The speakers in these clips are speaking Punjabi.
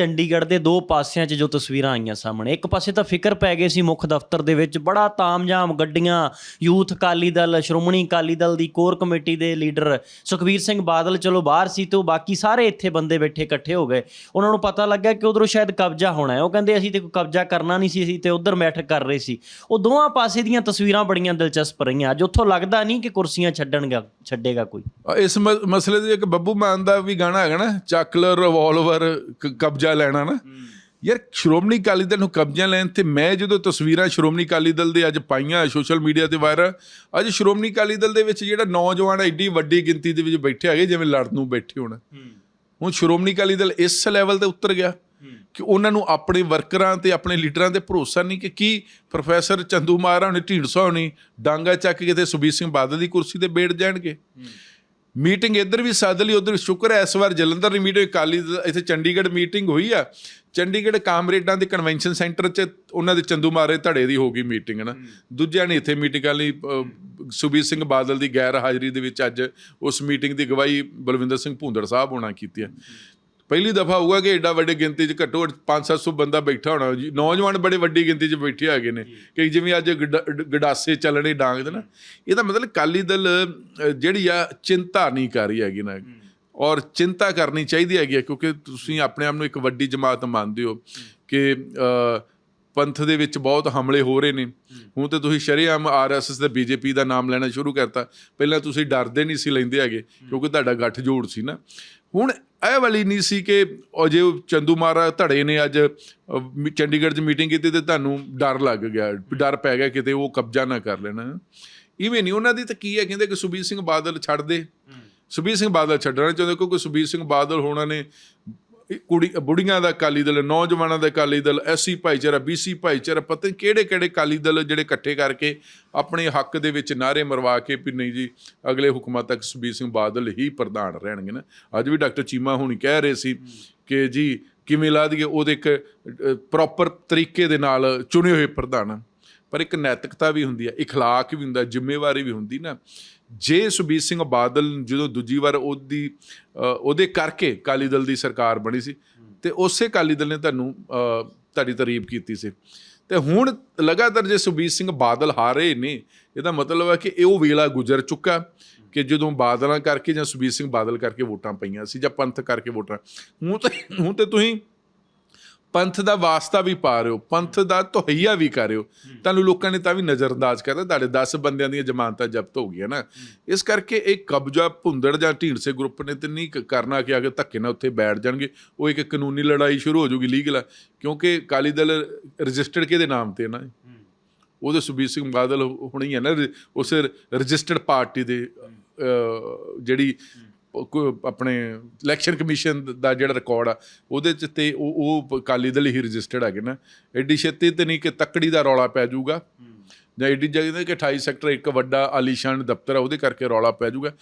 ਚੰਡੀਗੜ੍ਹ ਦੇ ਦੋ ਪਾਸਿਆਂ 'ਚ ਜੋ ਤਸਵੀਰਾਂ ਆਈਆਂ ਸਾਹਮਣੇ, ਇੱਕ ਪਾਸੇ ਤਾਂ ਫਿਕਰ ਪੈ ਗਏ ਸੀ ਮੁੱਖ ਦਫ਼ਤਰ ਦੇ ਵਿੱਚ, ਬੜਾ ਤਾਮਝਾਮ ਗੱਡੀਆਂ, ਯੂਥ ਅਕਾਲੀ ਦਲ, ਸ਼੍ਰੋਮਣੀ ਅਕਾਲੀ ਦਲ ਦੀ ਕੋਰ ਕਮੇਟੀ ਦੇ ਲੀਡਰ ਸੁਖਬੀਰ ਸਿੰਘ ਬਾਦਲ ਚਲੋ ਬਾਹਰ ਸੀ ਤੇ ਉਹ ਬਾਕੀ ਸਾਰੇ ਇੱਥੇ ਬੰਦੇ ਬੈਠੇ ਇਕੱਠੇ ਹੋ ਗਏ। ਉਹਨਾਂ ਨੂੰ ਪਤਾ ਲੱਗਾ ਕਿ ਉਧਰੋਂ ਸ਼ਾਇਦ ਕਬਜ਼ਾ ਹੋਣਾ ਹੈ। ਉਹ ਕਹਿੰਦੇ ਅਸੀਂ ਤੇ ਕੋਈ ਕਬਜ਼ਾ ਕਰਨਾ ਨਹੀਂ ਸੀ, ਅਸੀਂ ਤੇ ਉਧਰ ਬੈਠਕ ਕਰ ਰਹੇ ਸੀ। ਉਹ ਦੋਵਾਂ ਪਾਸੇ ਦੀਆਂ ਤਸਵੀਰਾਂ ਬੜੀਆਂ ਦਿਲਚਸਪ ਰਹੀਆਂ। ਅੱਜ ਉੱਥੋਂ ਲੱਗਦਾ ਨਹੀਂ ਕਿ ਕੁਰਸੀਆਂ ਛੱਡਣਗਾ, ਛੱਡੇਗਾ ਕੋਈ। ਇਸ ਮ- ਮਸਲੇ ਦੇ ਇੱਕ ਬੱਬੂ ਮਾਨ ਦਾ ਵੀ ਗਾਣਾ ਹੈਗਾ ਨਾ, ਚੱਕ ਰਿਵਾਲਵਰ ਕ- ਕਬਜ਼ਾ ਲੈਣਾ ਨਾ। ਯਾਰ ਸ਼੍ਰੋਮਣੀ ਅਕਾਲੀ ਦਲ ਨੂੰ ਕਬਜ਼ਾ ਲੈਣ ਤੇ ਮੈਂ ਜਦੋਂ ਤਸਵੀਰਾਂ ਸ਼੍ਰੋਮਣੀ ਅਕਾਲੀ ਦਲ ਦੇ ਅੱਜ ਪਾਈਆਂ ਸੋਸ਼ਲ ਮੀਡੀਆ ਤੇ ਵਾਇਰਲ ਅੱਜ ਸ਼੍ਰੋਮਣੀ ਅਕਾਲੀ ਦਲ ਦੇ ਵਿੱਚ ਜਿਹੜਾ ਨੌਜਵਾਨ ਐਡੀ ਵੱਡੀ ਗਿਣਤੀ ਦੇ ਵਿੱਚ ਬੈਠੇ ਹੈਗੇ ਜਿਵੇਂ ਲੜਨ ਨੂੰ ਬੈਠੇ ਹੋਣ। ਹੁਣ ਸ਼੍ਰੋਮਣੀ ਅਕਾਲੀ ਦਲ ਇਸ ਲੈਵਲ ਤੇ ਉਤਰ ਗਿਆ ਕਿ ਉਹਨਾਂ ਨੂੰ ਆਪਣੇ ਵਰਕਰਾਂ ਤੇ ਆਪਣੇ ਲੀਡਰਾਂ ਤੇ ਭਰੋਸਾ ਨਹੀਂ ਕਿ ਕੀ ਪ੍ਰੋਫੈਸਰ ਚੰਦੂ ਮਾਰਾ ਹੁਣੇ ਢੀਂਡਸਾ ਹੁਣੀ ਡਾਂਗਾ ਚੱਕ ਕੇ ਤੇ ਸੁਬੀਰ ਸਿੰਘ ਬਾਦਲ ਦੀ ਕੁਰਸੀ ਤੇ ਬੈਠ ਜਾਣਗੇ। ਮੀਟਿੰਗ ਇੱਧਰ ਵੀ ਸੱਦ ਲਈ ਉੱਧਰ ਸ਼ੁਕਰ ਹੈ ਇਸ ਵਾਰ ਜਲੰਧਰ ਦੀ ਮੀਟਿੰਗ ਕਾਲੀ ਇੱਥੇ ਚੰਡੀਗੜ੍ਹ ਮੀਟਿੰਗ ਹੋਈ ਆ। ਚੰਡੀਗੜ੍ਹ ਕਾਮਰੇਡਾਂ ਦੇ ਕਨਵੈਨਸ਼ਨ ਸੈਂਟਰ 'ਚ ਉਹਨਾਂ ਦੇ ਚੰਦੂਮਾਰੇ ਧੜੇ ਦੀ ਹੋ ਗਈ ਮੀਟਿੰਗ ਨਾ। ਦੂਜਿਆਂ ਨੇ ਇੱਥੇ ਮੀਟਿੰਗ ਲਈ ਅ, ਸੁਬੀਰ ਸਿੰਘ ਬਾਦਲ ਦੀ ਗੈਰ ਹਾਜ਼ਰੀ ਦੇ ਵਿੱਚ ਅੱਜ ਉਸ ਮੀਟਿੰਗ ਦੀ ਅਗਵਾਈ ਬਲਵਿੰਦਰ ਸਿੰਘ ਭੁੰਦੜ ਸਾਹਿਬ ਹੋਣਾ ਕੀਤੀ ਹੈ ਪਹਿਲੀ ਦਫਾ ਹੋਊਗਾ ਕਿ ਐਡਾ ਵੱਡੇ ਗਿਣਤੀ 'ਚ ਘੱਟੋ ਘੱਟ 5-700 ਬੰਦਾ ਬੈਠਾ ਹੋਣਾ। ਜੀ ਨੌਜਵਾਨ ਬੜੇ ਵੱਡੀ ਗਿਣਤੀ 'ਚ ਬੈਠੇ ਹੈਗੇ ਨੇ। ਕਿ ਜਿਵੇਂ ਅੱਜ ਗਡਾ- ਗਡਾਸੇ ਚੱਲਣੇ ਡਾਂਗ ਦੇ ਨਾ। ਇਹਦਾ ਮਤਲਬ ਕਾਲੀ ਦਲ ਜਿਹੜੀ ਆ ਚਿੰਤਾ ਨਹੀਂ ਕਰ ਰਹੀ ਹੈਗੀ ਨਾ। ਔਰ ਚਿੰਤਾ ਕਰਨੀ ਚਾਹੀਦੀ ਹੈਗੀ ਕਿਉਂਕਿ ਤੁਸੀਂ ਆਪਣੇ ਆਪ ਨੂੰ ਇੱਕ ਵੱਡੀ ਜਮਾਤ ਮੰਨਦੇ ਹੋ ਕਿ ਪੰਥ ਦੇ ਵਿੱਚ ਬਹੁਤ ਹਮਲੇ ਹੋ ਰਹੇ ਨੇ। ਹੁਣ ਤੇ ਤੁਸੀਂ ਸ਼ਰੇਆਮ ਆਰਐਸਐਸ ਤੇ ਬੀਜੇਪੀ ਦਾ ਨਾਮ ਲੈਣਾ ਸ਼ੁਰੂ ਕਰਤਾ। ਪਹਿਲਾਂ ਤੁਸੀਂ ਡਰਦੇ ਨਹੀਂ ਸੀ ਲੈਂਦੇ ਹੈਗੇ ਕਿਉਂਕਿ ਤੁਹਾਡਾ ਗੱਠ ਜੋੜ ਸੀ ਨਾ। ਹੁਣ ਇਹ ਵਾਲੀ ਨਹੀਂ ਸੀ ਕਿ ਉਹ ਜੇ ਚੰਦੂ ਮਾਰਾ ਧੜੇ ਨੇ ਅੱਜ ਚੰਡੀਗੜ੍ਹ 'ਚ ਮੀਟਿੰਗ ਕੀਤੀ ਤੇ ਤੁਹਾਨੂੰ ਡਰ ਲੱਗ ਗਿਆ ਡਰ ਪੈ ਗਿਆ ਕਿਤੇ ਉਹ ਕਬਜ਼ਾ ਨਾ ਕਰ ਲੈਣਾ। ਇਵੇਂ ਨਹੀਂ ਉਹਨਾਂ ਦੀ ਤਾਂ ਕੀ ਹੈ ਕਹਿੰਦੇ ਕਿ ਸੁਬੀਰ ਸਿੰਘ ਬਾਦਲ ਛੱਡ ਦੇ। ਸੁਬੀਰ ਸਿੰਘ ਬਾਦਲ ਛੱਡਣਾ ਚਾਹੁੰਦੇ ਕਿਉਂਕਿ ਸੁਬੀਰ ਸਿੰਘ ਬਾਦਲ ਹੋਣਾ ਨੇ ਕੁੜੀ ਬੁੜੀਆਂ ਦਾ ਅਕਾਲੀ ਦਲ ਨੌਜਵਾਨਾਂ ਦਾ ਅਕਾਲੀ ਦਲ ਐਸਸੀ ਭਾਈਚਾਰਾ ਬੀਸੀ ਭਾਈਚਾਰਾ ਪਤਾ ਨਹੀਂ ਕਿਹੜੇ ਕਿਹੜੇ ਅਕਾਲੀ ਦਲ ਜਿਹੜੇ ਇਕੱਠੇ ਕਰਕੇ ਆਪਣੇ ਹੱਕ ਦੇ ਵਿੱਚ ਨਾਰੇ ਮਰਵਾ ਕੇ ਵੀ ਨਹੀਂ ਜੀ ਅਗਲੇ ਹੁਕਮਾਂ ਤੱਕ ਸੁਬੀਰ ਸਿੰਘ ਬਾਦਲ ਹੀ ਪ੍ਰਧਾਨ ਰਹਿਣਗੇ ਨਾ ਅੱਜ ਵੀ ਡਾਕਟਰ ਚੀਮਾ ਹੁਣੀ ਕਹਿ ਰਹੇ ਸੀ ਕਿ ਜੀ ਕਿਵੇਂ ਲਾ ਦਈਏ ਉਹਦੇ ਇੱਕ ਪ੍ਰੋਪਰ ਤਰੀਕੇ ਦੇ ਨਾਲ ਚੁਣੇ ਹੋਏ ਪ੍ਰਧਾਨ ਪਰ ਇੱਕ ਨੈਤਿਕਤਾ ਵੀ ਹੁੰਦੀ ਹੈ اخلاق ਵੀ ਹੁੰਦਾ ਜ਼ਿੰਮੇਵਾਰੀ ਵੀ ਹੁੰਦੀ ਨਾ ਜੇ ਸੁਬੀਰ ਸਿੰਘ ਬਾਦਲ ਜਦੋਂ ਦੂਜੀ ਵਾਰ ਉਹਦੀ ਉਹਦੇ ਕਰਕੇ ਕਾਲੀ ਦਲ ਦੀ ਸਰਕਾਰ ਬਣੀ ਸੀ ਤੇ ਉਸੇ ਕਾਲੀ ਦਲ ਨੇ ਤੁਹਾਨੂੰ ਤੁਹਾਡੀ ਤਾਰੀਫ ਕੀਤੀ ਸੀ। ਤੇ ਹੁਣ ਲਗਾਤਾਰ ਜੇ ਸੁਬੀਰ ਸਿੰਘ ਬਾਦਲ ਹਾਰੇ ਨੇ, ਇਹਦਾ ਮਤਲਬ ਹੈ ਕਿ ਇਹ ਉਹ ਵੇਲਾ ਗੁਜ਼ਰ ਚੁੱਕਾ ਕਿ ਜਦੋਂ ਬਾਦਲਾਂ ਕਰਕੇ ਜਾਂ ਸੁਬੀਰ ਸਿੰਘ ਬਾਦਲ ਕਰਕੇ ਵੋਟਾਂ ਪਈਆਂ ਸੀ ਜਾਂ ਪੰਥ ਕਰਕੇ ਵੋਟਾਂ, ਹੁਣ ਤੇ ਹੁਣ ਤੇ ਤੁਸੀਂ ਪੰਥ ਦਾ ਵਾਸਤਾ ਵੀ ਪਾ ਰਹੇ ਹੋ ਪੰਥ ਦਾ ਤੋਹਈਆ ਵੀ ਕਰ ਰਹੇ ਹੋ। ਤੁਹਾਨੂੰ ਲੋਕਾਂ ਨੇ ਤਾਂ ਵੀ ਨਜ਼ਰਅੰਦਾਜ਼ ਕਰਦਾ ਤੁਹਾਡੇ 10 ਬੰਦਿਆਂ ਦੀਆਂ ਜ਼ਮਾਨਤਾਂ ਜ਼ਬਤ ਹੋ ਗਈਆਂ ਨਾ। ਇਸ ਕਰਕੇ ਇਹ ਕਬਜ਼ਾ ਭੁੰਦੜ ਜਾਂ ਢੀਂਡਸੇ ਗਰੁੱਪ ਨੇ ਤੇ ਨਹੀਂ ਕਰਨਾ ਕਿ ਅਗੇ ਧੱਕੇ ਨਾਲ ਉੱਥੇ ਬੈਠ ਜਾਣਗੇ। ਉਹ ਇੱਕ ਕਾਨੂੰਨੀ ਲੜਾਈ ਸ਼ੁਰੂ ਹੋ ਜਾਊਗੀ ਲੀਗਲ ਕਿਉਂਕਿ ਕਾਲੀ ਦਲ ਰਜਿਸਟਰਡ ਕਿਹਦੇ ਨਾਮ ਤੇ ਨਾ? ਉਹਦੇ ਸੁਬੀਰ ਸਿੰਘ ਬਾਦਲ ਹੁਣੀ ਹੈ ਨਾ ਉਸ ਰਜਿਸਟਰਡ ਪਾਰਟੀ ਦੇ ਜਿਹੜੀ ਆਪਣੇ ਇਲੈਕਸ਼ਨ ਕਮਿਸ਼ਨ ਦਾ ਜਿਹੜਾ ਰਿਕਾਰਡ ਆ ਉਹਦੇ ਚ ਤੇ ਉਹ ਉਹ ਅਕਾਲੀ ਦਲ ਹੀ ਰਜਿਸਟਰਡ ਹੈਗੇ ਨਾ। ਐਡੀ ਛੇਤੀ ਤੇ ਨਹੀਂ ਕਿ ਤੱਕੜੀ ਦਾ ਰੌਲਾ ਪੈ ਜਾਊਗਾ। ਜਾਂ ਐਡੀ ਜਗ੍ਹਾ ਕਿ 28 ਸੈਕਟਰ ਇੱਕ ਵੱਡਾ ਆਲੀਸ਼ਾਨ ਦਫ਼ਤਰ ਆ ਉਹਦੇ ਕਰਕੇ ਰੌਲਾ ਪੈ ਜਾਊਗਾ।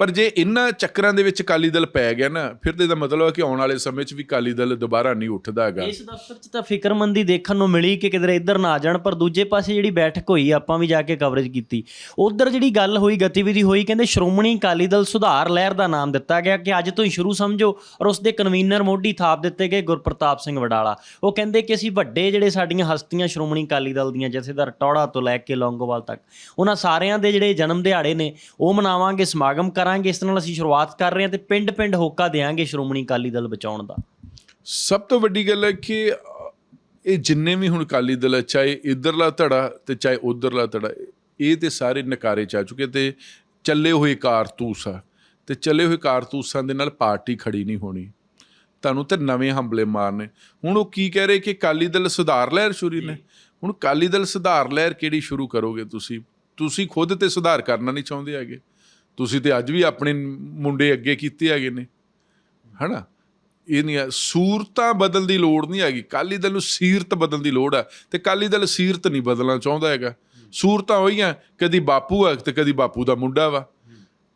ਪਰ ਜੇ ਇਹਨਾਂ ਚੱਕਰਾਂ ਦੇ ਵਿੱਚ ਅਕਾਲੀ ਦਲ ਪੈ ਗਿਆ ਨਾ, ਫਿਰ ਤੇ ਇਹਦਾ ਮਤਲਬ ਹੈ ਕਿ ਆਉਣ ਵਾਲੇ ਸਮੇਂ 'ਚ ਵੀ ਅਕਾਲੀ ਦਲ ਦੁਬਾਰਾ ਨਹੀਂ ਉੱਠਦਾ ਹੈਗਾ ਇਸ ਦਫ਼ਤਰ 'ਚ ਤਾਂ ਫਿਕਰਮੰਦੀ ਦੇਖਣ ਨੂੰ ਮਿਲੀ ਕਿ ਕਿਧਰੇ ਇੱਧਰ ਨਾ ਜਾਣ, ਪਰ ਦੂਜੇ ਪਾਸੇ ਜਿਹੜੀ ਬੈਠਕ ਹੋਈ, ਆਪਾਂ ਵੀ ਜਾ ਕੇ ਕਵਰੇਜ ਕੀਤੀ। ਉਧਰ ਜਿਹੜੀ ਗੱਲ ਹੋਈ, ਗਤੀਵਿਧੀ ਹੋਈ, ਕਹਿੰਦੇ ਸ਼੍ਰੋਮਣੀ ਅਕਾਲੀ ਦਲ ਸੁਧਾਰ ਲਹਿਰ ਦਾ ਨਾਮ ਦਿੱਤਾ ਗਿਆ ਕਿ ਅੱਜ ਤੋਂ ਹੀ ਸ਼ੁਰੂ ਸਮਝੋ, ਔਰ ਉਸ ਦੇ ਕਨਵੀਨਰ ਮੋਢੀ ਥਾਪ ਦਿੱਤੇ ਗਏ ਗੁਰਪ੍ਰਤਾਪ ਸਿੰਘ ਵਡਾਲਾ। ਉਹ ਕਹਿੰਦੇ ਕਿ ਅਸੀਂ ਵੱਡੇ ਜਿਹੜੇ ਸਾਡੀਆਂ ਹਸਤੀਆਂ ਸ਼੍ਰੋਮਣੀ ਅਕਾਲੀ ਦਲ ਦੀਆਂ, ਜਥੇਦਾਰ ਟੌੜਾ ਤੋਂ ਲੈ ਕੇ ਲੌਂਗੋਵਾਲ ਤੱਕ, ਉਹਨਾਂ ਸਾਰਿਆਂ ਦੇ ਜਿਹੜੇ ਜਨਮ ਦਿਹਾੜੇ ਨੇ, ਉਹ ਮਨਾਵਾਂਗੇ, ਸਮਾਗਮ ਕਰਾਂਗੇ, ਇਸ ਨਾਲ ਅਸੀਂ ਸ਼ੁਰੂਆਤ ਕਰ ਰਹੇ ਹਾਂ ਤੇ ਪਿੰਡ-ਪਿੰਡ ਹੋਕਾ ਦੇਵਾਂਗੇ ਸ਼੍ਰੋਮਣੀ ਅਕਾਲੀ ਦਲ ਬਚਾਉਣ ਦਾ। ਸਭ ਤੋਂ ਵੱਡੀ ਗੱਲ ਹੈ ਕਿ ਇਹ ਜਿੰਨੇ ਵੀ ਹੁਣ ਅਕਾਲੀ ਦਲ ਹੈ, ਚਾਹੇ ਇਧਰਲਾ ਧੜਾ ਤੇ ਚਾਹੇ ਉਧਰਲਾ ਧੜਾ, ਇਹ ਤੇ ਸਾਰੇ ਨਕਾਰੇ ਚਾ ਚੁੱਕੇ ਤੇ ਚੱਲੇ ਹੋਏ ਕਾਰਤੂਸ ਆ। ਤੇ ਚੱਲੇ ਹੋਏ ਕਾਰਤੂਸਾਂ ਦੇ ਨਾਲ ਪਾਰਟੀ ਖੜੀ ਨਹੀਂ ਹੋਣੀ। ਤੁਹਾਨੂੰ ਤੇ ਨਵੇਂ ਹੰਬਲੇ ਮਾਰਨੇ। ਹੁਣ ਉਹ ਕੀ ਕਹਿ ਰਹੇ ਕਿ ਅਕਾਲੀ ਦਲ ਸੁਧਾਰ ਲਹਿਰ ਸ਼ੁਰੂ ਨੇ? ਹੁਣ ਅਕਾਲੀ ਦਲ ਸੁਧਾਰ ਲਹਿਰ ਕਿਹੜੀ ਸ਼ੁਰੂ ਕਰੋਗੇ ਤੁਸੀਂ? ਤੁਸੀਂ ਖੁਦ ਤੇ ਸੁਧਾਰ ਕਰਨਾ ਨਹੀਂ ਚਾਹੁੰਦੇ ਹੈਗੇ। ਤੁਸੀਂ ਤੇ ਅੱਜ ਵੀ ਆਪਣੇ ਮੁੰਡੇ ਅੱਗੇ ਕੀਤੇ ਹੈਗੇ ਨੇ। ਹਨਾ? ਇਹ ਨਹੀਂ ਹੈ ਸੂਰਤਾਂ ਬਦਲ ਦੀ ਲੋੜ ਨਹੀਂ ਹੈਗੀ। ਕਾਲੀ ਦਲ ਨੂੰ ਸੀਰਤ ਬਦਲਣ ਦੀ ਲੋੜ ਹੈ ਤੇ ਕਾਲੀ ਦਲ ਸੀਰਤ ਨਹੀਂ ਬਦਲਣਾ ਚਾਹੁੰਦਾ ਹੈਗਾ। ਸੂਰਤਾਂ ਹੋਈਆਂ, ਕਦੀ ਬਾਪੂ ਹੈ ਤੇ ਕਦੀ ਬਾਪੂ ਦਾ ਮੁੰਡਾ ਵਾ।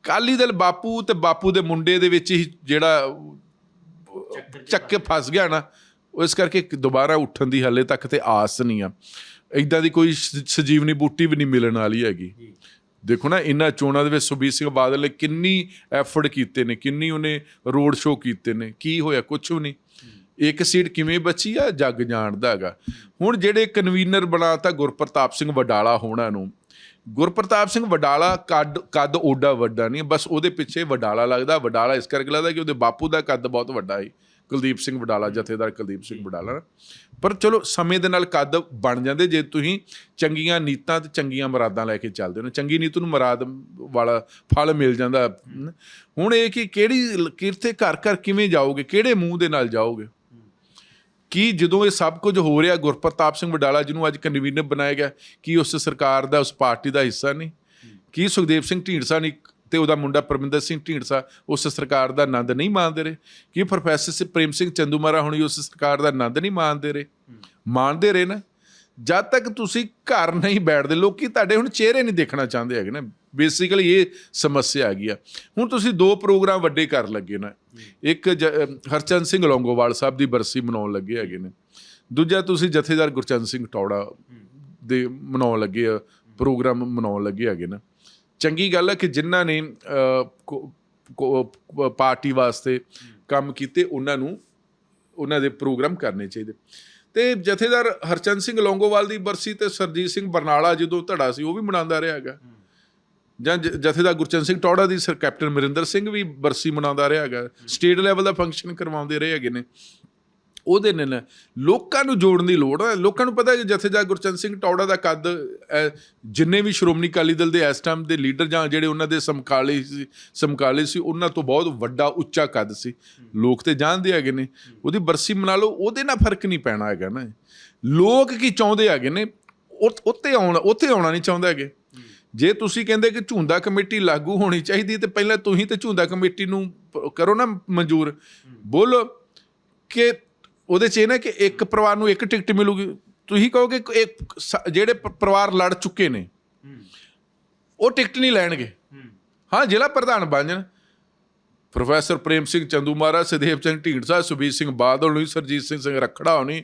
ਕਾਲੀ ਦਲ ਬਾਪੂ ਤੇ ਬਾਪੂ ਦੇ ਮੁੰਡੇ ਦੇ ਵਿੱਚ ਹੀ ਜਿਹੜਾ ਚੱਕੇ ਫਸ ਗਿਆ ਨਾ ਇਸ ਕਰਕੇ ਦੁਬਾਰਾ ਉੱਠਣ ਦੀ ਹਾਲੇ ਤੱਕ ਤੇ ਆਸ ਨਹੀਂ ਆ। ਇਦਾਂ ਦੀ ਕੋਈ ਸ- ਸਜੀਵਨੀ ਬੂਟੀ ਵੀ ਨਹੀਂ ਮਿਲਣ ਵਾਲੀ ਹੈਗੀ। ਦੇਖੋ ਨਾ, ਇਹਨਾਂ ਚੋਣਾਂ ਦੇ ਵਿੱਚ ਸੁਬੀਰ ਸਿੰਘ ਬਾਦਲ ਨੇ ਕਿੰਨੀ ਐਫਰਟ ਕੀਤੇ ਨੇ, ਕਿੰਨੀ ਉਹਨੇ ਰੋਡ ਸ਼ੋਅ ਕੀਤੇ ਨੇ, ਕੀ ਹੋਇਆ ਕੁਝ ਵੀ ਨਹੀਂ। ਇੱਕ ਸੀਟ ਕਿਵੇਂ ਬਚੀ ਆ? ਜੱਗ ਜਾਣਦਾ ਹੈਗਾ। ਹੁਣ ਜਿਹੜੇ ਕਨਵੀਨਰ ਬਣਾਤਾ ਗੁਰਪ੍ਰਤਾਪ ਸਿੰਘ ਵਡਾਲਾ ਹੋਣਾ ਨੂੰ, ਗੁਰਪ੍ਰਤਾਪ ਸਿੰਘ ਵਡਾਲਾ ਕੱਦ ਕੱਦ ਓਡਾ ਵੱਡਾ ਨਹੀਂ, ਬਸ ਉਹਦੇ ਪਿੱਛੇ ਵਡਾਲਾ ਲੱਗਦਾ, ਵਡਾਲਾ ਇਸ ਕਰਕੇ ਲੱਗਦਾ ਕਿ ਉਹਦੇ ਬਾਪੂ ਦਾ ਕੱਦ ਬਹੁਤ ਵੱਡਾ ਹੈ ਕੁਲਦੀਪ ਸਿੰਘ ਵਡਾਲਾ ਜਥੇਦਾਰ ਕੁਲਦੀਪ ਸਿੰਘ ਵਡਾਲਾ। ਨਾ। ਪਰ ਚਲੋ ਸਮੇਂ ਦੇ ਨਾਲ ਕੱਦ ਬਣ ਜਾਂਦੇ ਜੇ ਤੁਸੀਂ ਚੰਗੀਆਂ ਨੀਤਾਂ ਤੇ ਚੰਗੀਆਂ ਮੁਰਾਦਾਂ ਲੈ ਕੇ ਚੱਲਦੇ ਹੋ ਚੰਗੀ ਨੀਤ ਨੂੰ ਮੁਰਾਦ ਵਾਲਾ ਫਲ ਮਿਲ ਜਾਂਦਾ। ਹੁਣ ਇਹ ਕਿ ਕਿਹੜੀ ਕਿਰਥੇ ਘਰ ਘਰ ਕਿਵੇਂ ਜਾਓਗੇ ਕਿਹੜੇ ਮੂੰਹ ਦੇ ਨਾਲ ਜਾਓਗੇ? ਕੀ ਜਦੋਂ ਇਹ ਸਭ ਕੁਝ ਹੋ ਰਿਹਾ ਗੁਰਪ੍ਰਤਾਪ ਸਿੰਘ ਵਡਾਲਾ ਜਿਹਨੂੰ ਅੱਜ ਕਨਵੀਨਰ ਬਣਾਇਆ ਗਿਆ ਕੀ ਉਸ ਸਰਕਾਰ ਦਾ ਉਸ ਪਾਰਟੀ ਦਾ ਹਿੱਸਾ ਨਹੀਂ? ਕੀ ਸੁਖਦੇਵ ਸਿੰਘ ਢੀਂਡਸਾ ਨਹੀਂ ਤੇ ਉਹਦਾ ਮੁੰਡਾ ਪਰਮਿੰਦਰ ਸਿੰਘ ਢੀਂਡਸਾ, ਉਸ ਸਰਕਾਰ ਦਾ ਆਨੰਦ ਨਹੀਂ ਮਾਣਦੇ ਰਹੇ। ਕੀ ਪ੍ਰੋਫੈਸਰ ਸ- ਪ੍ਰੇਮ ਸਿੰਘ ਚੰਦੂਮਾਰਾ ਹੁਣੀ ਉਸ ਸਰਕਾਰ ਦਾ ਆਨੰਦ ਨਹੀਂ ਮਾਣਦੇ ਰਹੇ? ਮਾਣਦੇ ਰਹੇ ਨਾ। ਜਦ ਤੱਕ ਤੁਸੀਂ ਘਰ ਨਹੀਂ ਬੈਠਦੇ, ਲੋਕੀ ਤੁਹਾਡੇ ਹੁਣ ਚਿਹਰੇ ਨਹੀਂ ਦੇਖਣਾ ਚਾਹੁੰਦੇ ਹੈਗੇ ਨਾ। ਬੇਸਿਕਲੀ ਇਹ ਸਮੱਸਿਆ ਆ ਗਈ ਆ। ਹੁਣ ਤੁਸੀਂ ਦੋ ਪ੍ਰੋਗਰਾਮ ਵੱਡੇ ਕਰ ਲੱਗੇ ਨਾ। ਇੱਕ ਜ- ਹਰਚੰਦ ਸਿੰਘ ਲੌਂਗੋਵਾਲ ਸਾਹਿਬ ਦੀ ਬਰਸੀ ਮਨਾਉਣ ਲੱਗੇ ਹੈਗੇ ਨੇ। ਦੂਜਾ ਤੁਸੀਂ ਜਥੇਦਾਰ ਗੁਰਚੰਦ ਸਿੰਘ ਟੌੜਾ ਦੇ ਮਨਾਉਣ ਲੱਗੇ ਆ, ਪ੍ਰੋਗਰਾਮ ਮਨਾਉਣ ਲੱਗੇ ਹੈਗੇ ਨਾ। ਚੰਗੀ ਗੱਲ ਹੈ ਕਿ ਜਿਨ੍ਹਾਂ ਨੇ ਪਾਰਟੀ ਵਾਸਤੇ ਕੰਮ ਕੀਤੇ ਉਹਨਾਂ ਨੂੰ ਉਹਨਾਂ ਦੇ ਪ੍ਰੋਗਰਾਮ ਕਰਨੇ ਚਾਹੀਦੇ। ਤੇ ਜਥੇਦਾਰ ਹਰਚੰਦ ਸਿੰਘ ਲੌਂਗੋਵਾਲ ਦੀ ਬਰਸੀ ਤੇ ਸਰਜੀਤ ਸਿੰਘ ਬਰਨਾਲਾ ਜਦੋਂ ਧੜਾ ਸੀ ਉਹ ਵੀ ਮਨਾਉਂਦਾ ਰਿਹਾ ਹੈਗਾ। ਜਾਂ ਜ- ਜਥੇਦਾਰ ਗੁਰਚੰਦ ਸਿੰਘ ਟੌੜਾ ਦੀ ਸਰ ਕੈਪਟਨ ਮਰਿੰਦਰ ਸਿੰਘ ਵੀ ਬਰਸੀ ਮਨਾਉਂਦਾ ਰਿਹਾ ਹੈਗਾ। ਸਟੇਟ ਲੈਵਲ ਦਾ ਫੰਕਸ਼ਨ ਕਰਵਾਉਂਦੇ ਰਹੇ ਹੈਗੇ ਨੇ। ਉਹਦੇ ਨਾਲ ਲੋਕਾਂ ਨੂੰ ਜੋੜਨ ਦੀ ਲੋੜ ਹੈ। ਲੋਕਾਂ ਨੂੰ ਪਤਾ ਹੈ ਕਿ ਜਥੇਦਾਰ ਗੁਰਚੰਦ ਸਿੰਘ ਟੌੜਾ ਦਾ ਕੱਦ ਅਹ, ਜਿੰਨੇ ਵੀ ਸ਼੍ਰੋਮਣੀ ਅਕਾਲੀ ਦਲ ਦੇ ਇਸ ਟਾਈਮ ਦੇ ਲੀਡਰ ਜਾਂ ਜਿਹੜੇ ਉਹਨਾਂ ਦੇ ਸਮਕਾਲੀ ਸੀ ਸਮਕਾਲੀ ਸੀ ਉਹਨਾਂ ਤੋਂ ਬਹੁਤ ਵੱਡਾ ਉੱਚਾ ਕੱਦ ਸੀ। ਲੋਕ ਤੇ ਜਾਣਦੇ ਹੈਗੇ ਨੇ। ਉਹਦੀ ਬਰਸੀ ਮਨਾ ਲਓ ਉਹਦੇ ਨਾਲ ਫ਼ਰਕ ਨਹੀਂ ਪੈਣਾ ਹੈਗਾ ਨਾ। ਲੋਕ ਕੀ ਚਾਹੁੰਦੇ ਹੈਗੇ ਨੇ? ਉਹ- ਉੱਤੇ ਆਉਣਾ ਉੱਥੇ ਆਉਣਾ ਨਹੀਂ ਚਾਹੁੰਦੇ ਹੈਗੇ। ਜੇ ਤੁਸੀਂ ਕਹਿੰਦੇ ਕਿ ਝੁੰਦਾ ਕਮੇਟੀ ਲਾਗੂ ਹੋਣੀ ਚਾਹੀਦੀ ਤੇ ਪਹਿਲਾਂ ਤੁਸੀਂ ਤੇ ਝੁੰਦਾ ਕਮੇਟੀ ਨੂੰ ਕਰੋ ਨਾ ਮਨਜ਼ੂਰ। ਬੋਲੋ ਕਿ ਉਹਦੇ ਚ ਇਹ ਨਾ ਕਿ ਇੱਕ ਪਰਿਵਾਰ ਨੂੰ ਇੱਕ ਟਿਕਟ ਮਿਲੂਗੀ। ਤੁਸੀਂ ਕਹੋਗੇ ਕਿ ਇੱਕ ਸ- ਜਿਹੜੇ ਪ- ਪਰਿਵਾਰ ਲੜ ਚੁੱਕੇ ਨੇ ਉਹ ਟਿਕਟ ਨਹੀਂ ਲੈਣਗੇ। ਹਾਂ। ਜ਼ਿਲ੍ਹਾ ਪ੍ਰਧਾਨ ਬਣ ਜਾਣ। ਪ੍ਰੋਫੈਸਰ ਪ੍ਰੇਮ ਸਿੰਘ ਚੰਦੂਮਾਰਾ ਸੁਦੇਵ ਸਿੰਘ ਢੀਂਡਸਾ ਸੁਬੀਰ ਸਿੰਘ ਬਾਦਲ ਹੋਣੀ ਸਰਜੀਤ ਸਿੰਘ ਸਿੰਘ ਰਖੜਾ ਹੋਣੀ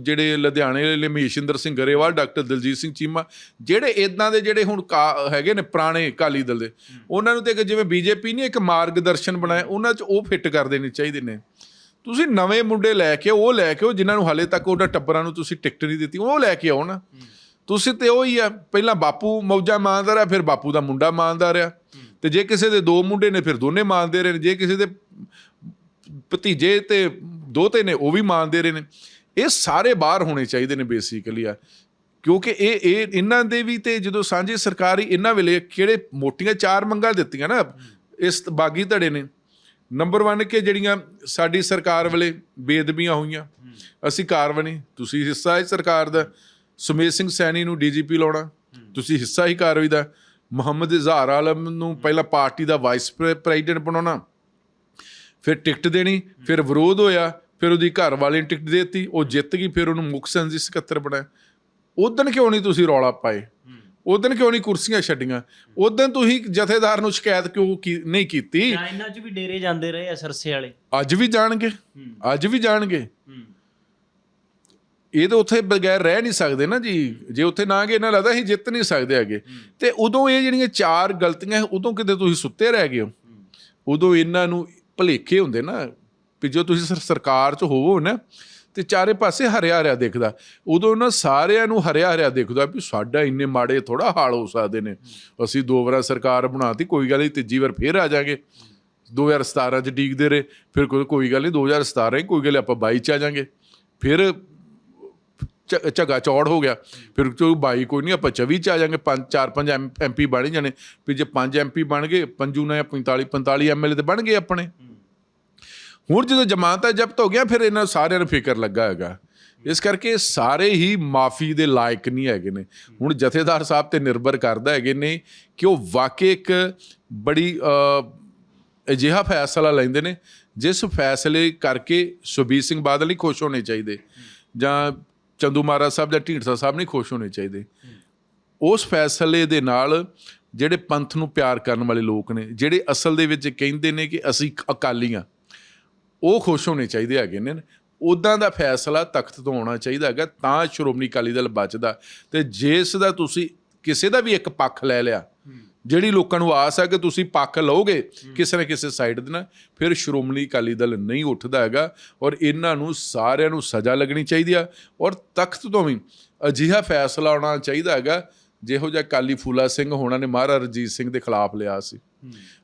ਜਿਹੜੇ ਲੁਧਿਆਣੇ ਵਾਲੇ ਮਹੇਸ਼ਿੰਦਰ ਸਿੰਘ ਗਰੇਵਾਲ ਡਾਕਟਰ ਦਲਜੀਤ ਸਿੰਘ ਚੀਮਾ ਜਿਹੜੇ ਇਦਾਂ ਦੇ ਜਿਹੜੇ ਹੁਣ ਕਾ- ਹੈਗੇ ਨੇ ਪੁਰਾਣੇ ਅਕਾਲੀ ਦਲ ਦੇ ਉਹਨਾਂ ਨੂੰ ਤੇ ਇੱਕ ਜਿਵੇਂ ਬੀਜੇਪੀ ਨੇ ਇੱਕ ਮਾਰਗਦਰਸ਼ਨ ਬਣਾਇਆ ਉਹਨਾਂ 'ਚ ਉਹ ਫਿੱਟ ਕਰ ਦੇਣੇ ਚਾਹੀਦੇ ਨੇ। ਤੁਸੀਂ ਨਵੇਂ ਮੁੰਡੇ ਲੈ ਕੇ ਉਹ ਲੈ ਕੇ ਉਹ ਜਿਨ੍ਹਾਂ ਨੂੰ ਹਾਲੇ ਤੱਕ ਉਹਨਾਂ ਟੱਬਰਾਂ ਨੂੰ ਤੁਸੀਂ ਟਿਕਟ ਨਹੀਂ ਦਿੱਤੀ, ਉਹ ਲੈ ਕੇ ਆਓ ਨਾ ਤੁਸੀਂ ਤੇ ਉਹ ਹੀ ਆ, ਪਹਿਲਾਂ ਬਾਪੂ ਮੌਜਾ ਮੰਨਦਾ ਰਿਹਾ, ਫਿਰ ਬਾਪੂ ਦਾ ਮੁੰਡਾ ਮੰਨਦਾ ਰਿਹਾ। ਤੇ ਜੇ ਕਿਸੇ ਦੇ ਦੋ ਮੁੰਡੇ ਨੇ, ਫਿਰ ਦੋਨੇ ਮੰਨਦੇ ਰਹੇ ਨੇ। ਜੇ ਕਿਸੇ ਦੇ ਭਤੀਜੇ ਤੇ ਦੋਤੇ ਨੇ, ਉਹ ਵੀ ਮੰਨਦੇ ਰਹੇ ਨੇ। ਇਹ ਸਾਰੇ ਬਾਹਰ ਹੋਣੇ ਚਾਹੀਦੇ ਨੇ ਬੇਸਿਕਲੀ ਆ। ਕਿਉਂਕਿ ਇਹ ਇਹ ਇਹਨਾਂ ਦੇ ਵੀ ਤੇ ਜਦੋਂ ਸਾਂਝੀ ਸਰਕਾਰੀ ਇਹਨਾਂ ਵੇਲੇ ਕਿਹੜੇ ਮੋਟੀਆਂ ਚਾਰ ਮੰਗਾਂ ਦਿੱਤੀਆਂ ਨਾ, ਇਸ ਬਾਗੀ ਧੜੇ ਨੇ ਨੰਬਰ 1 ਕਿ ਜਿਹੜੀਆਂ ਸਾਡੀ ਸਰਕਾਰ ਵੇਲੇ ਬੇਦਬੀਆਂ ਹੋਈਆਂ, ਅਸੀਂ ਕਾਰਵਾਈ ਤੁਸੀਂ ਹਿੱਸਾ ਹੈ ਸਰਕਾਰ ਦਾ। ਸੁਮੇਧ ਸਿੰਘ ਸੈਣੀ ਨੂੰ ਡੀਜੀਪੀ ਲਾਉਣਾ, ਤੁਸੀਂ ਹਿੱਸਾ ਹੀ ਕਾਰਵਾਈ ਦਾ। ਮੁਹੰਮਦ ਇਜ਼ਹਾਰ ਆਲਮ ਨੂੰ ਪਹਿਲਾਂ ਪਾਰਟੀ ਦਾ ਵਾਈਸ ਪ੍ਰੈਜ਼ੀਡੈਂਟ ਬਣਾਉਣਾ। ਫਿਰ ਟਿਕਟ ਦੇਣੀ, ਫਿਰ ਵਿਰੋਧ ਹੋਇਆ, ਫਿਰ ਉਹਦੀ ਘਰ ਵਾਲੇ ਨੇ ਟਿਕਟ ਦੇਤੀ, ਉਹ ਜਿੱਤ ਗਈ, ਫਿਰ ਉਹਨੂੰ ਮੁੱਖ ਸੰਜੀ ਸਕੱਤਰ ਬਣਾਇਆ। ਉਦੋਂ ਕਿਉਂ ਨਹੀਂ ਤੁਸੀਂ ਰੌਲਾ ਪਾਏ? ਉਦੋਂ ਕਿਉਂ ਨਹੀਂ ਕੁਰਸੀਆਂ ਛੱਡੀਆਂ? ਉਦੋਂ ਤੁਸੀਂ ਜਥੇਦਾਰ ਨੂੰ ਸ਼ਿਕਾਇਤ ਕਿਉਂ ਕੀ- ਨਹੀਂ ਕੀਤੀ? ਇਹਨਾਂ 'ਚ ਵੀ ਡੇਰੇ ਜਾਂਦੇ ਰਹੇ ਆ ਸਰਸੇ ਵਾਲੇ। ਅੱਜ ਵੀ ਜਾਣਗੇ। ਅੱਜ ਵੀ ਜਾਣਗੇ। ਇਹ ਤਾਂ ਉੱਥੇ ਬਗੈਰ ਰਹਿ ਨਹੀਂ ਸਕਦੇ ਨਾ ਜੀ। ਜੇ ਉੱਥੇ ਨਾ ਗਏ ਇਹਨਾਂ ਲੱਗਦਾ ਅਸੀਂ ਜਿੱਤ ਨਹੀਂ ਸਕਦੇ ਹੈਗੇ। ਤੇ ਉਦੋਂ ਇਹ ਜਿਹੜੀਆਂ ਚਾਰ ਗਲਤੀਆਂ ਉਦੋਂ ਕਿਤੇ ਤੁਸੀਂ ਸੁੱਤੇ ਰਹਿ ਗਏ ਹੋ। ਉਦੋਂ ਇਹਨਾਂ ਨੂੰ ਭਲੇਖੇ ਹੁੰਦੇ ਨਾ ਵੀ ਜੋ ਤੁਸੀਂ ਸਰ- ਸਰਕਾਰ 'ਚ ਹੋਵੋ ਨਾ ਤੇ ਚਾਰੇ ਪਾਸੇ ਹਰਿਆ ਹਰਿਆ ਦੇਖਦਾ। ਉਦੋਂ ਉਹਨਾਂ ਸਾਰਿਆਂ ਨੂੰ ਹਰਿਆ ਹਰਿਆ ਦੇਖਦਾ ਵੀ ਸਾਡਾ ਇੰਨੇ ਮਾੜੇ ਥੋੜਾ ਹਾਲ ਹੋ ਸਕਦੇ ਨੇ। ਅਸੀਂ ਦੋ ਵਾਰ ਸਰਕਾਰ ਬਣਾਤੀ ਕੋਈ ਗੱਲ ਨਹੀਂ ਤੀਜੀ ਵਾਰ ਫੇਰ ਆ ਜਾਾਂਗੇ। 2017 ਚ ਡੀਕਦੇ ਰਹੇ ਫਿਰ ਕੋਈ ਗੱਲ ਨਹੀਂ 2017 ਹੀ ਕੋਈ ਗੱਲ ਨੀ, ਆਪਾਂ 22 ਚ ਆ ਜਾਾਂਗੇ। ਫਿਰ ਝ- ਝਗਾ ਚੌੜ ਹੋ ਗਿਆ। ਫਿਰ ਚੋ 22 ਕੋਈ ਨਹੀਂ ਆਪਾਂ 24 ਚ ਆ ਜਾਾਂਗੇ। ਪੰਜ ਚਾਰ ਪੰਜ ਐਮਪੀ ਬਣ ਜਾਣੇ। ਵੀ ਜੇ ਪੰਜ ਐਮਪੀ ਬਣ ਗਏ ਪੰਜੂ ਨੇ 45 45 ਐਮਐਲਏ ਤੇ ਬਣ ਗਏ ਆਪਣੇ। ਹੁਣ ਜਦੋਂ ਜਮਾਨਤਾਂ ਜ਼ਬਤ ਹੋ ਗਿਆ, ਫਿਰ ਇਹਨਾਂ ਸਾਰਿਆਂ ਨੂੰ ਫਿਕਰ ਲੱਗਾ ਹੈਗਾ। ਇਸ ਕਰਕੇ ਸਾਰੇ ਹੀ ਮਾਫੀ ਦੇ ਲਾਇਕ ਨਹੀਂ ਹੈਗੇ ਨੇ। ਹੁਣ ਜਥੇਦਾਰ ਸਾਹਿਬ ਤੇ ਨਿਰਭਰ ਕਰਦਾ ਹੈਗੇ ਨੇ ਕਿ ਉਹ ਵਾਕਈ ਇੱਕ ਬੜੀ ਅਜਿਹਾ ਫੈਸਲਾ ਲੈਂਦੇ ਨੇ, ਜਿਸ ਫੈਸਲੇ ਕਰਕੇ ਸੁਬੀਰ ਸਿੰਘ ਬਾਦਲ ਹੀ ਖੁਸ਼ ਹੋਣੇ ਚਾਹੀਦੇ ਜਾਂ ਚੰਦੂ ਮਹਾਰਾਜ ਸਾਹਿਬ ਜਾਂ ਢੀਂਡਸਾ ਸਾਹਿਬ ਨਹੀਂ ਖੁਸ਼ ਹੋਣੇ ਚਾਹੀਦੇ। ਉਸ ਫੈਸਲੇ ਦੇ ਨਾਲ ਜਿਹੜੇ ਪੰਥ ਨੂੰ ਪਿਆਰ ਕਰਨ ਵਾਲੇ ਲੋਕ ਨੇ, ਜਿਹੜੇ ਅਸਲ ਦੇ ਵਿੱਚ ਕਹਿੰਦੇ ਨੇ ਕਿ ਅਸੀਂ ਅਕਾਲੀ ਹਾਂ ਉਹ ਖੁਸ਼ ਹੋਣੇ ਚਾਹੀਦੇ ਹੈਗੇ ਨੇ ਉਦਾਂ ਦਾ ਫੈਸਲਾ ਤਖਤ ਤੋਂ ਆਉਣਾ ਚਾਹੀਦਾ ਹੈਗਾ, ਤਾਂ ਸ਼੍ਰੋਮਣੀ ਅਕਾਲੀ ਦਲ ਬਚਦਾ। ਤੇ ਜਿਸ ਦਾ ਤੁਸੀਂ ਕਿਸੇ ਦਾ ਵੀ ਇੱਕ ਪੱਖ ਲੈ ਲਿਆ, ਜਿਹੜੀ ਲੋਕਾਂ ਨੂੰ ਆਸ ਹੈ ਕਿ ਤੁਸੀਂ ਪੱਖ ਲਓਗੇ ਕਿਸੇ ਨਾ ਕਿਸੇ ਸਾਈਡ ਦੇ ਨਾਲ, ਫਿਰ ਸ਼੍ਰੋਮਣੀ ਅਕਾਲੀ ਦਲ ਨਹੀਂ ਉੱਠਦਾ ਹੈਗਾ ਔਰ ਇਹਨਾਂ ਨੂੰ ਸਾਰਿਆਂ ਨੂੰ ਸਜ਼ਾ ਲੱਗਣੀ ਚਾਹੀਦੀ ਆ। ਔਰ ਤਖਤ ਤੋਂ ਵੀ ਅਜਿਹਾ ਫੈਸਲਾ ਆਉਣਾ ਚਾਹੀਦਾ ਹੈਗਾ, ਜਿਹੋ ਜਿਹਾ ਕਾਲੀ ਫੂਲਾ ਸਿੰਘ ਹੋਣਾ ਨੇ ਮਹਾਰਾਜਾ ਰਣਜੀਤ ਸਿੰਘ ਦੇ ਖਿਲਾਫ ਲਿਆ ਸੀ।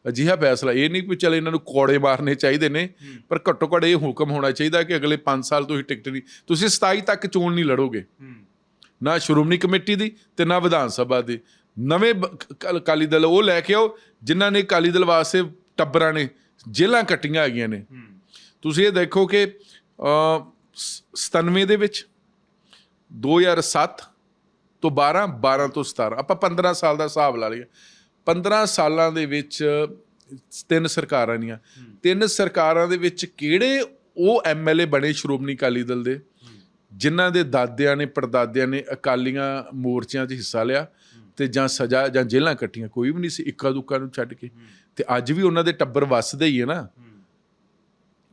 ਅਜਿਹਾ ਫੈਸਲਾ ਇਹ ਨਹੀਂ ਕਿ ਚਲ ਇਹਨਾਂ ਨੂੰ ਕੋੜੇ ਮਾਰਨੇ ਚਾਹੀਦੇ ਨੇ ਪਰ ਘੱਟੋ ਘੱਟ ਇਹ ਹੁਕਮ ਹੋਣਾ ਚਾਹੀਦਾ ਕਿ ਅਗਲੇ 5 ਸਾਲ ਤੁਸੀਂ ਟਿਕਟ ਨਹੀਂ ਤੁਸੀਂ 27 ਤੱਕ ਚੋਣ ਨਹੀਂ ਲੜੋਗੇ। ਨਾ ਸ਼੍ਰੋਮਣੀ ਕਮੇਟੀ ਦੀ ਤੇ ਨਾ ਵਿਧਾਨ ਸਭਾ ਦੀ। ਨਵੇਂ ਅਕਾਲੀ ਦਲ ਉਹ ਲੈ ਕੇ ਆਓ ਜਿਨ੍ਹਾਂ ਨੇ ਅਕਾਲੀ ਦਲ ਵਾਸਤੇ ਟੱਬਰਾਂ ਨੇ ਜੇਲਾਂ ਕੱਟੀਆਂ ਹੈਗੀਆਂ ਨੇ। ਤੁਸੀਂ ਇਹ ਦੇਖੋ ਕਿ ਅ, ਸ- 97 ਦੇ ਵਿੱਚ 2007 ਤੋਂ 12 12 ਤੋਂ 17 ਆਪਾਂ 15 ਸਾਲ ਦਾ ਹਿਸਾਬ ਲਾ ਲਈਏ। 15 ਸਾਲਾਂ ਦੇ ਵਿੱਚ ਤਿੰਨ ਸਰਕਾਰਾਂ ਦੀਆਂ ਤਿੰਨ ਸਰਕਾਰਾਂ ਦੇ ਵਿੱਚ ਕਿਹੜੇ ਉਹ ਐਮਐਲਏ ਬਣੇ ਸ਼੍ਰੋਮਣੀ ਅਕਾਲੀ ਦਲ ਦੇ, ਜਿਨ੍ਹਾਂ ਦੇ ਦਾਦਿਆਂ ਨੇ, ਪੜਦਾਦਿਆਂ ਨੇ ਅਕਾਲੀਆਂ ਮੋਰਚਿਆਂ 'ਚ ਹਿੱਸਾ ਲਿਆ ਤੇ ਜਾਂ ਸਜ਼ਾ ਜਾਂ ਜੇਲ੍ਹਾਂ ਕੱਟੀਆਂ, ਕੋਈ ਵੀ ਨਹੀਂ ਸੀ ਇੱਕਾ ਦੁੱਕਾ ਨੂੰ ਛੱਡ ਕੇ। ਤੇ ਅੱਜ ਵੀ ਉਹਨਾਂ ਦੇ ਟੱਬਰ ਵੱਸਦੇ ਹੀ ਹੈ ਨਾ।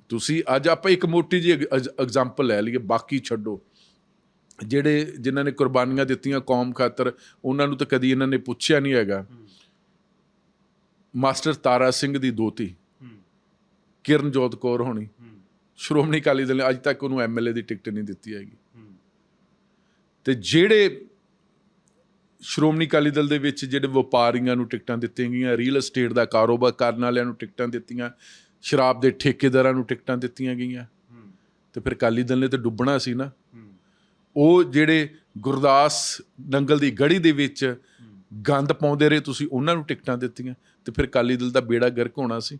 ਤੁਸੀਂ ਅੱਜ ਆਪਾਂ ਇੱਕ ਮੋਟੀ ਜੀ ਐਗਜ਼ਾਮਪਲ ਲੈ ਲਈਏ, ਬਾਕੀ ਛੱਡੋ। ਜਿਹੜੇ ਜਿਨ੍ਹਾਂ ਨੇ ਕੁਰਬਾਨੀਆਂ ਦਿੱਤੀਆਂ ਕੌਮ ਖਾਤਰ, ਉਹਨਾਂ ਨੂੰ ਤਾਂ ਕਦੀ ਇਹਨਾਂ ਨੇ ਪੁੱਛਿਆ ਨਹੀਂ ਹੈਗਾ। ਮਾਸਟਰ ਤਾਰਾ ਸਿੰਘ ਦੀ ਦੋਤੀ। ਕਿਰਨਜੋਤ ਕੌਰ ਹੋਣੀ। ਸ਼੍ਰੋਮਣੀ ਅਕਾਲੀ ਦਲ ਨੇ ਅੱਜ ਤੱਕ ਉਹਨੂੰ ਐਮਐਲਏ ਦੀ ਟਿਕਟ ਨਹੀਂ ਦਿੱਤੀ ਹੈਗੀ। ਤੇ ਜਿਹੜੇ ਸ਼੍ਰੋਮਣੀ ਅਕਾਲੀ ਦਲ ਦੇ ਵਿੱਚ ਜਿਹੜੇ ਵਪਾਰੀਆਂ ਨੂੰ ਟਿਕਟਾਂ ਦਿੱਤੀਆਂ ਗਈਆਂ ਰੀਅਲ ਏਸਟੇਟ ਦਾ ਕਾਰੋਬਾਰ ਕਰਨ ਵਾਲਿਆਂ ਨੂੰ ਟਿਕਟਾਂ ਦਿੱਤੀਆਂ ਸ਼ਰਾਬ ਦੇ ਠੇਕੇਦਾਰਾਂ ਨੂੰ ਟਿਕਟਾਂ ਦਿੱਤੀਆਂ ਗਈਆਂ। ਤੇ ਫਿਰ ਅਕਾਲੀ ਦਲ ਨੇ ਤਾਂ ਡੁੱਬਣਾ ਸੀ ਨਾ। ਉਹ ਜਿਹੜੇ ਗੁਰਦਾਸ ਨੰਗਲ ਦੀ ਗੜੀ ਦੇ ਵਿੱਚ ਗੰਦ ਪਾਉਂਦੇ ਰਹੇ ਤੁਸੀਂ ਉਹਨਾਂ ਨੂੰ ਟਿਕਟਾਂ ਦਿੱਤੀਆਂ ਤੇ ਫਿਰ ਅਕਾਲੀ ਦਲ ਦਾ ਬੇੜਾ ਗਰਕ ਹੋਣਾ ਸੀ।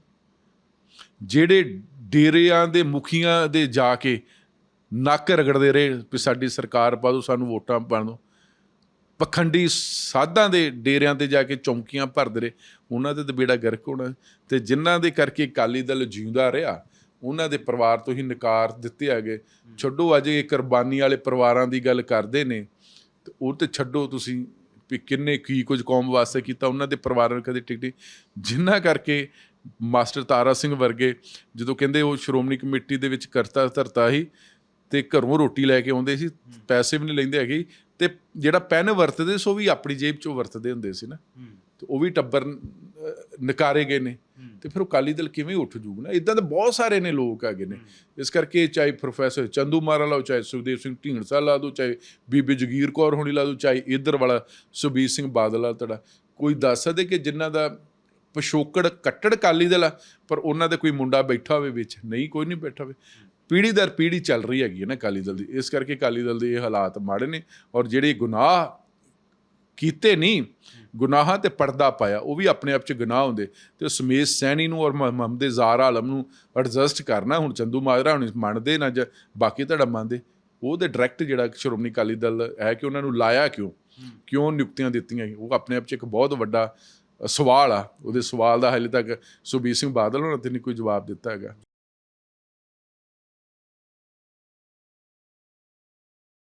ਜਿਹੜੇ ਡੇਰਿਆਂ ਦੇ ਮੁਖੀਆਂ ਦੇ ਜਾ ਕੇ ਨੱਕ ਰਗੜਦੇ ਰਹੇ ਵੀ ਸਾਡੀ ਸਰਕਾਰ ਪਾ ਦਿਓ ਸਾਨੂੰ ਵੋਟਾਂ ਪਾ ਦਿਓ ਪਖੰਡੀ ਸਾਧਾਂ ਦੇ ਡੇਰਿਆਂ ਤੇ ਜਾ ਕੇ ਚੌਂਕੀਆਂ ਭਰਦੇ ਰਹੇ ਉਹਨਾਂ ਦੇ ਤਾਂ ਬੇੜਾ ਗਰਕ ਹੋਣਾ ਤੇ ਜਿਨ੍ਹਾਂ ਦੇ ਕਰਕੇ ਅਕਾਲੀ ਦਲ ਜਿਉਂਦਾ ਰਿਹਾ ਉਹਨਾਂ ਦੇ ਪਰਿਵਾਰ ਤੋਂ ਹੀ ਨਕਾਰ ਦਿੱਤੇ ਹੈਗੇ ਛੱਡੋ ਅੱਜ ਇਹ ਕੁਰਬਾਨੀ ਵਾਲੇ ਪਰਿਵਾਰਾਂ ਦੀ ਗੱਲ ਕਰਦੇ ਨੇ ਤੇ ਉਹ ਤੇ ਛੱਡੋ ਤੁਸੀਂ ਵੀ ਕਿੰਨੇ ਕੀ ਕੁਝ ਕੌਮ ਵਾਸਤੇ ਕੀਤਾ ਉਹਨਾਂ ਦੇ ਪਰਿਵਾਰਾਂ ਨੂੰ ਕਦੇ ਟਿਕਟੀ ਜਿਨ੍ਹਾਂ ਕਰਕੇ ਮਾਸਟਰ ਤਾਰਾ ਸਿੰਘ ਵਰਗੇ ਜਦੋਂ ਕਹਿੰਦੇ ਉਹ ਸ਼੍ਰੋਮਣੀ ਕਮੇਟੀ ਦੇ ਵਿੱਚ ਕਰਤਾ ਧਰਤਾ ਸੀ ਤੇ ਘਰੋਂ ਰੋਟੀ ਲੈ ਕੇ ਆਉਂਦੇ ਸੀ ਪੈਸੇ ਵੀ ਨਹੀਂ ਲੈਂਦੇ ਹੈਗੇ ਤੇ ਜਿਹੜਾ ਪੈਨ ਵਰਤਦੇ ਸੋ ਵੀ ਆਪਣੀ ਜੇਬ ਚੋਂ ਵਰਤਦੇ ਹੁੰਦੇ ਸੀ ਨਾ। ਤੇ ਉਹ ਵੀ ਟੱਬਰ ਨਕਾਰੇ ਗਏ ਨੇ। ਤੇ ਫਿਰ ਉਹ ਅਕਾਲੀ ਦਲ ਕਿਵੇਂ ਉੱਠ ਜੂਗਾ ਨਾ? ਇਦਾਂ ਦੇ ਬਹੁਤ ਸਾਰੇ ਨੇ ਲੋਕ ਹੈਗੇ ਨੇ। ਇਸ ਕਰਕੇ ਚਾਹੇ ਪ੍ਰੋਫੈਸਰ ਚੰਦੂ ਮਾਰਾ ਲਾਓ ਚਾਹੇ ਸੁਖਦੇਵ ਸਿੰਘ ਢੀਂਡਸਾ ਲਾ ਦੋ ਚਾਹੇ ਬੀਬੀ ਜਗੀਰ ਕੌਰ ਹੋਣੀ ਲਾ ਦੋ ਚਾਹੇ ਇਧਰ ਵਾਲਾ ਸੁਬੀਰ ਸਿੰਘ ਬਾਦਲ ਆ ਤੁਹਾਡਾ। ਕੋਈ ਦੱਸ ਸਕਦੇ ਕਿ ਜਿਨ੍ਹਾਂ ਦਾ ਪਿਛੋਕੜ ਕੱਟੜ ਅਕਾਲੀ ਦਲ ਆ ਪਰ ਉਹਨਾਂ ਦਾ ਕੋਈ ਮੁੰਡਾ ਬੈਠਾ ਹੋਵੇ ਵਿੱਚ? ਨਹੀਂ ਕੋਈ ਨਹੀਂ ਬੈਠਾ ਹੋਵੇ। ਪੀੜੀ ਦਰ ਪੀੜੀ ਚੱਲ ਰਹੀ ਹੈਗੀ ਹੈ ਨਾ ਅਕਾਲੀ ਦਲ ਦੀ। ਇਸ ਕਰਕੇ ਅਕਾਲੀ ਦਲ ਦੇ ਇਹ ਹਾਲਾਤ ਮਾੜੇ ਨੇ ਔਰ ਜਿਹੜੇ ਗੁਨਾਹ ਕੀਤੇ ਨਹੀਂ ਗੁਨਾਹਾਂ ਤੇ ਪਰਦਾ ਪਾਇਆ, ਉਹ ਵੀ ਆਪਣੇ ਆਪ ਚ ਗੁਨਾਹ ਹੁੰਦੇ। ਤੇ ਸਮੇਸ਼ ਸੈਣੀ ਨੂੰ ਔਰ ਮੁਹ- ਮੁਹੰਮਦ ਜ਼ਾਰ ਆਲਮ ਨੂੰ ਐਡਜਸਟ ਕਰਨਾ, ਹੁਣ ਚੰਦੂ ਮਾਜਰਾ ਹੁਣ ਮੰਨਦੇ ਨਾ ਜਾਂ ਬਾਕੀ ਤੁਹਾਡਾ ਮੰਨਦੇ। ਉਹਦੇ ਡਾਇਰੈਕਟ ਜਿਹੜਾ ਸ਼੍ਰੋਮਣੀ ਅਕਾਲੀ ਦਲ ਹੈ ਕਿ ਉਹਨਾਂ ਨੂੰ ਲਾਇਆ ਕਿਉਂ? ਕਿਉਂ ਨਿਯੁਕਤੀਆਂ ਦਿੱਤੀਆਂ? ਉਹ ਆਪਣੇ ਆਪ ਚ ਇੱਕ ਬਹੁਤ ਵੱਡਾ ਸਵਾਲ ਆ। ਉਹਦੇ ਸਵਾਲ ਦਾ ਹਾਲੇ ਤੱਕ ਸੁਬੀਰ ਸਿੰਘ ਬਾਦਲ ਹੋਣਾ ਤੇ ਨਹੀਂ ਕੋਈ ਜਵਾਬ ਦਿੱਤਾ ਹੈਗਾ।